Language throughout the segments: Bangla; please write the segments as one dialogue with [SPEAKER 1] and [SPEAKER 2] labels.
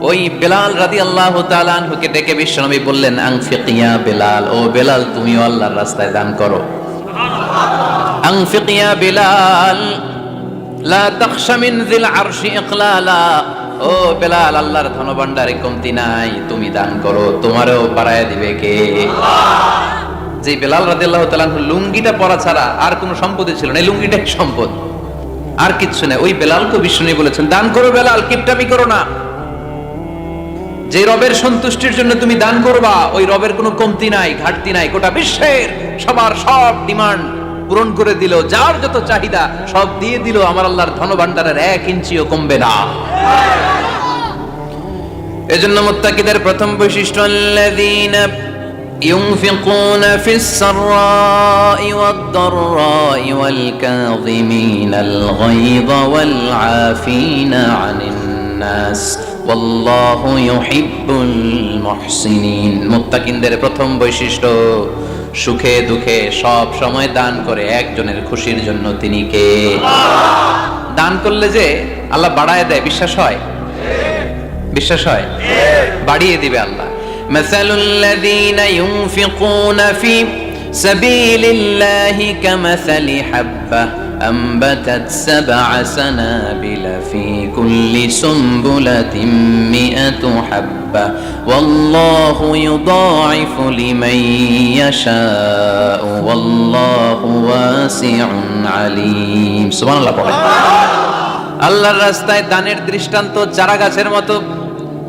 [SPEAKER 1] ওই বেলাল রাদিয়াল্লাহু তাআলা আনহুকে ডেকে বিশ্বনবী বললেন আনফিকিয়া বেলাল, ও বেলাল, তুমিও আল্লাহর রাস্তায় দান করো। আনফিকিয়া বেলাল, লা তাখশা মিন যিল আরশি ইকলালা। ও বেলাল, আল্লাহর ধনভাণ্ডারে কমতি নাই, তুমি দান করো, তোমারও বাড়ায় দিবে কে? যে বেলাল রাদিয়াল্লাহু তাআলা লুঙ্গিটা পরা ছাড়া আর কোনো সম্পদই ছিল না, এই লুঙ্গিটাই সম্পদ। আর কিচ্ছু নেই। ওই বেলালকে বিষ্ণু বলেছেন, দান করো বেলাল, কিপটামি করো না। যে রবের সন্তুষ্টির জন্য তুমি দান করবা ওই রবের কোনো কমতি নাই ঘাটতি নাই গোটা বিশ্বের সবার সব ডিমান্ড পূরণ করে দিল যার যত চাহিদা সব দিয়ে দিল আমার আল্লাহর ধনভাণ্ডারের এক ইঞ্চিও কমবে না এজন্য মুত্তাকিদের প্রথম বৈশিষ্ট্য আল্লাযীনা ينفقون في السراء والضراء والكاظمين الغيظ والعافين عن الناس ওয়াল্লাহু প্রথম বৈশিষ্ট্য, সুখে দুঃখে সব সময় দান করে একজনের খুশির জন্য তিনি কে? দান করলে যে আল্লাহ বাড়ায় দেয়, বিশ্বাস হয়? বিশ্বাস হয়? বাড়িয়ে দিবে আল্লাহ। মাসালুল্লাযীনা ইউনফিকুনা ফি সাবিলিল্লাহি কামাসালি হাব্বা أنبتت سبع سنابل في كل سنبلة مئة حبة والله يضاعف لمن يشاء والله واسع عليم سبحان الله পড়ে আল্লাহর রাস্তায় দানের দৃষ্টান্ত চারা গাছের মতো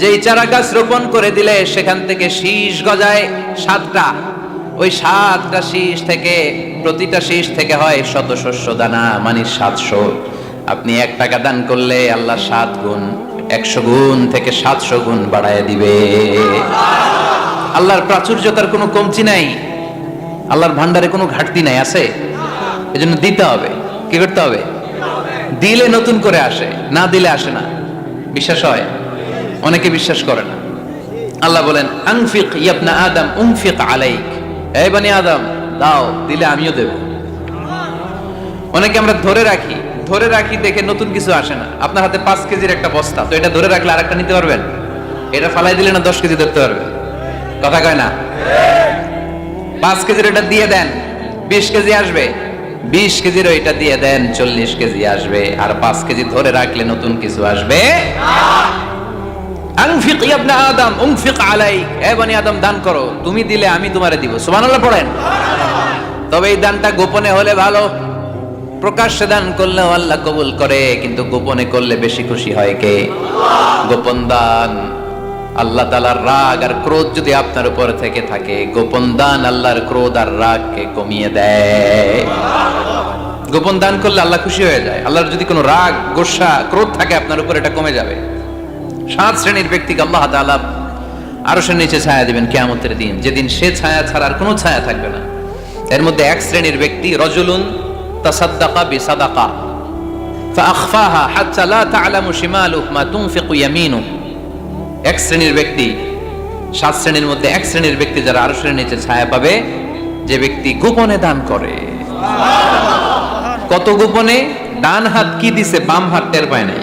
[SPEAKER 1] যেই চারা গাছ রোপণ করে দিলে সেখান থেকে শীষ গজায় সাতটা ওই সাতটা শীষ থেকে, প্রতিটা শীষ থেকে হয় শত শস্য দানা মানে সাতশো। আপনি এক টাকা দান করলে আল্লাহ সাত গুণ, একশো গুণ থেকে সাতশো গুণ বাড়ায় দিবে। আল্লাহর প্রাচুর্যতার কোনো কমতি নাই, আল্লাহর ভান্ডারে কোনো ঘাটতি নাই, আছে? এজন্য দিতে হবে। কি করতে হবে? দিলে নতুন করে আসে, না দিলে আসে না। বিশ্বাস হয়? অনেকে বিশ্বাস করে না। আল্লাহ বলেন, আনফিক ইয়াবনা আদম, উনফিক আলাইক। এই বানি আদম, দাও, দিলে আমিও দেব। অনেকে আমরা ধরে রাখি ধরে রাখি দেখে নতুন কিছু আসে না। আপনার হাতে পাঁচ কেজির একটা বস্তা, তো এটা ধরে রাখলে আরেকটা নিতে পারবেন? এটা ফালাই দিলে না দশ কেজি ধরতে পারবেন কথা কয় না? পাঁচ কেজির এটা দিয়ে দেন, বিশ কেজি আসবে। বিশ কেজির ওইটা দিয়ে দেন, চল্লিশ কেজি আসবে। আর পাঁচ কেজি ধরে রাখলে নতুন কিছু আসবে আনফিক ইবনা আদম, উনফিক আলাইক। এ বনি আদম, দান করো। তুমি দিলে আমি তোমারে দিব। সুবহানাল্লাহ পড়েন। তবে এই দানটা গোপনে হলে ভালো। প্রকাশ্যে দান করলেও আল্লাহ কবুল করে, কিন্তু গোপনে করলে বেশি খুশি হয় কে? গোপন দান আল্লাহ তালার রাগ আর ক্রোধ যদি আপনার উপর থেকে থাকে, গোপন দান আল্লাহর ক্রোধ আর রাগকে কমিয়ে দেয়। গোপন দান করলে আল্লাহ খুশি হয়ে যায়। আল্লাহর যদি কোনো রাগ, গোসা, ক্রোধ থাকে, আপনার উপর এটা কমে যাবে। সাত শ্রেণীর ব্যক্তিকে আল্লাহ তাআলা আরো সে নিচে ছায়া দিবেন কেয়ামতের দিন যেদিন সে ছায়া ছাড়া আর কোনো ছায়া থাকবে না এর মধ্যে এক শ্রেণীর ব্যক্তি রজুলুন তাসাদ্দাকা বিসাদাকা فأخفاها حتى لا تعلم شماله ما تنفق يمينه এক শ্রেণীর ব্যক্তি সাত শ্রেণীর মধ্যে এক শ্রেণীর ব্যক্তি যারা আরো শ্রেণীর নিচে ছায়া পাবে যে ব্যক্তি গোপনে দান করে কত গোপনে ডান হাত কি দিছে বাম হাত টের পায় নাই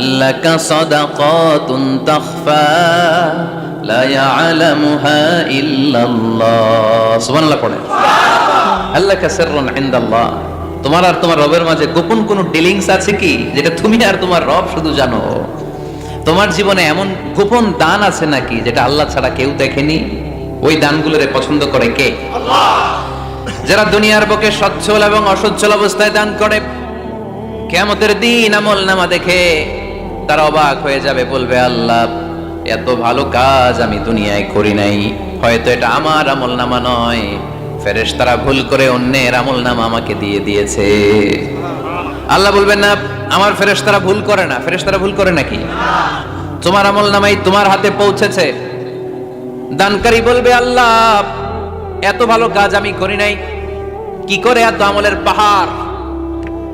[SPEAKER 1] لك صدقات تخفى لا يعلمها إلا الله سبحان الله পড়ে আল্লাহ কাসিরুন ইনদাল্লাহ তোমার আর তোমার রবের মাঝে গোপন কোনো ডিলিংস আছে কি যেটা তুমি আর তোমার রব শুধু জানো তোমার জীবনে এমন গোপন দান আছে নাকি যেটা আল্লাহ ছাড়া কেউ দেখেনি ওই দানগুলোরে পছন্দ করে কে যারা দুনিয়ার বুকে সচ্ছল এবং অসচ্ছল অবস্থায় দান করে কেমতের দিন আমল নামা দেখে তারা অবাক হয়ে যাবে, বলবে, আল্লাহ, এত ভালো কাজ আমি দুনিয়ায় করি নাই। হয়তো এটা আমার আমল নামা নয়। ফেরেশ তারা ভুল করে অন্যের আমল নামা আমাকে দিয়ে দিয়েছে। আল্লাহ বলবেন, না, আমার ফেরেশ তারা ভুল করে না। ফেরেশ তারা ভুল করে নাকি? তোমার আমল নামাই তোমার হাতে পৌঁছেছে। দানকারী বলবে, আল্লাহ, এত ভালো কাজ আমি করি নাই। কি করে এত আমলের পাহাড়?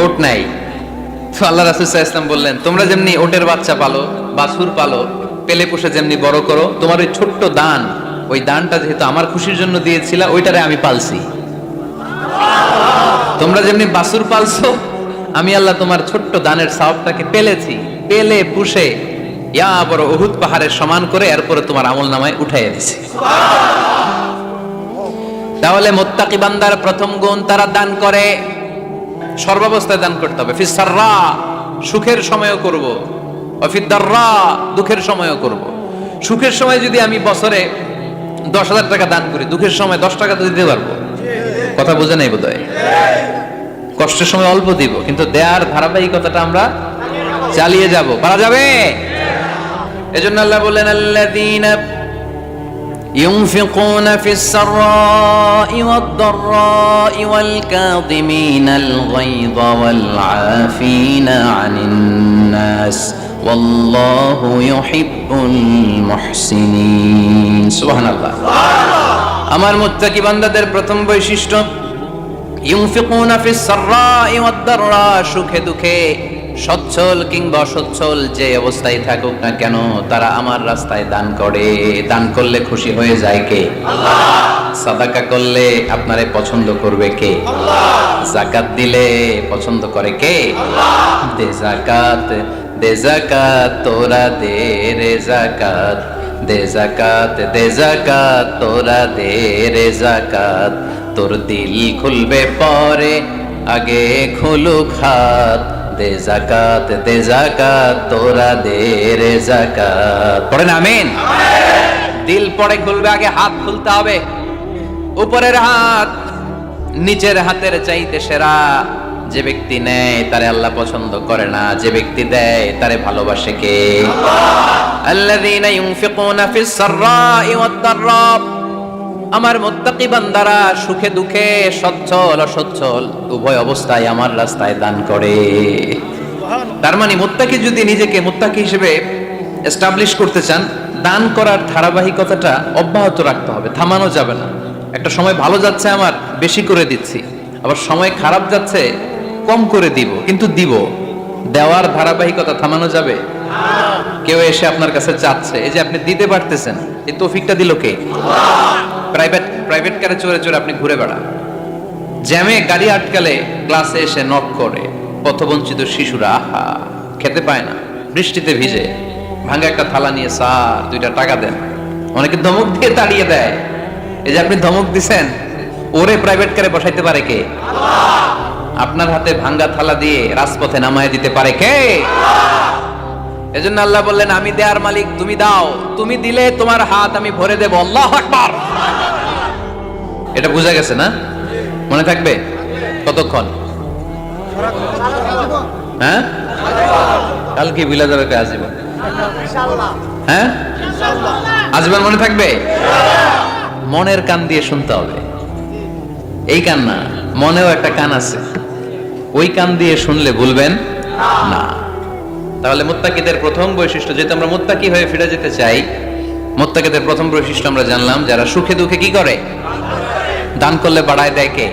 [SPEAKER 1] ওট নাই। তো আল্লাহ রাসুল ইসলাম বললেন, তোমরা যেমনি ওটের বাচ্চা পালো বাছুর পালো, পেলে পুষে যেমনি বড় করো, তোমার ওই ছোট্ট দান, ওই দানটা যেহেতু আমার খুশির জন্য দিয়েছিলা, ওইটারে আমি পালছি। তোমরা যেমনি বাছুর পালছো, আমি আল্লাহ তোমার ছোট্ট দানের সাওয়াবটাকে পেলেছি, পেলে পুষে, ইয়া বড় উহুদ পাহাড়ের সমান করে এরপরে তোমার আমল নামায় উঠাইয়া দিছি। তাহলে মোত্তাকি বান্দার প্রথম গুণ তারা দান করে। সর্বাবস্থায় দান করতে হবে। ফিসাররা সুখের সময়ও করব। অফিদ্দাররা দুঃখের সময়ও করব। সুখের সময় যদি আমি বছরে দশ হাজার টাকা দান করি, দুঃখের সময় দশ টাকা দিতে পারব। কথা বোঝে নাই বোধ কষ্টের সময় অল্প দিব, কিন্তু দেয়ার ধারাবাহিকতাটা আমরা চালিয়ে যাব। পারা যাবে? এজন্য আল্লাহ বললেন, আল্লাযীনা ينفقون في السراء والضراء والكاظمين الغيظ والعافين عن الناس والله يحب المحسنين سبحان الله আমার মুত্তাকি বান্দাদের প্রথম বৈশিষ্ট্য ইউনফিকুনা ফিস সাররাই ওয়াদ দাররা সুখে দুঃখে সচ্ছল কিংবা অসচ্ছল যে অবস্থায় থাকুক না কেন, তারা আমার রাস্তায় দান করে। দান করলে খুশি হয়ে যায় কে? সাদাকা করলে আপনারে পছন্দ করবে কে? জাকাত দিলে পছন্দ করে কে? দে জাকাত দে জাকাত, তোরা দে রে জাকাত। দে জাকাত দে জাকাত, তোরা দে রে জাকাত। তোর দিল খুলবে পরে, আগে খুলুক হাত। দে জাকাত দে জাকাত তোরা দে রে জাকাত পড়েন আমিন। দিল পরে খুলবে আগে হাত খুলতে হবে। উপরের হাত নিচের হাতের চাইতে সেরা। যে ব্যক্তি নেয় তারে আল্লাহ পছন্দ করে না। যে ব্যক্তি দেয় তারে ভালোবাসে কে? আল্লাযীনা ইউনফিকুনা ফিস সাররাই ওয়াদ দাররা আমার মুত্তাকি বান্দারা সুখে দুঃখে সচ্ছল অসচ্ছল, উভয় অবস্থায় আমার রাস্তায় দান করে। তার মানে মুত্তাকি যদি নিজেকে মুত্তাকি হিসেবে এস্টাবলিশ করতে চান, দান করার ধারাবাহিকতাটা অব্যাহত রাখতে হবে, থামানো যাবে না। একটা সময় ভালো যাচ্ছে আমার, বেশি করে দিচ্ছি। আবার সময় খারাপ যাচ্ছে, কম করে দিব, কিন্তু দিব। দেওয়ার ধারাবাহিকতা থামানো যাবে? কেউ এসে আপনার কাছে চাচ্ছে, এই যে আপনি দিতে পারতেছেন, এই তৌফিকটা দিল কে? প্রাইভেট প্রাইভেট কারে চড়ে চড়ে আপনি ঘুরে বেড়ান। জ্যামে গাড়ি আটকালে ক্লাসে এসে নক করে পথবঞ্চিত শিশুরা, আহা, খেতে পায় না, বৃষ্টিতে ভিজে ভাঙা একটা থালা নিয়ে স্যার, দুইটা টাকা দেন। অনেকে ধমক দিয়ে তাড়িয়ে দেয়। এই যে আপনি ধমক দিছেন, ওরে প্রাইভেট কারে বসাইতে পারে কে? আপনার হাতে ভাঙ্গা থালা দিয়ে রাজপথে নামায় দিতে পারে কে? এজন্য আল্লাহ বললেন, আমি দেয়ার মালিক, তুমি দাও। তুমি দিলে তোমার হাত আমি ভরে দেব। আল্লাহ আকবার! এটা বোঝা গেছে না? মনে থাকবে? কতক্ষণ? হ্যাঁ? কালকে বিলাজারকে আসিব। হ্যাঁ? আজীবন মনে থাকবে? মনের কান দিয়ে শুনতে হবে। এই কান না, মনেও একটা কান আছে। ওই কান দিয়ে শুনলে ভুলবেন না। তাহলে মোত্তাকিদের প্রথম বৈশিষ্ট্য, যেহেতু আমরা মোত্তাকি হয়ে ফিরে যেতে চাই, মোত্তাকিদের প্রথম বৈশিষ্ট্য আমরা জানলাম, যারা সুখে দুঃখে কি করে? দান করলে বাড়ায় দেয় কে?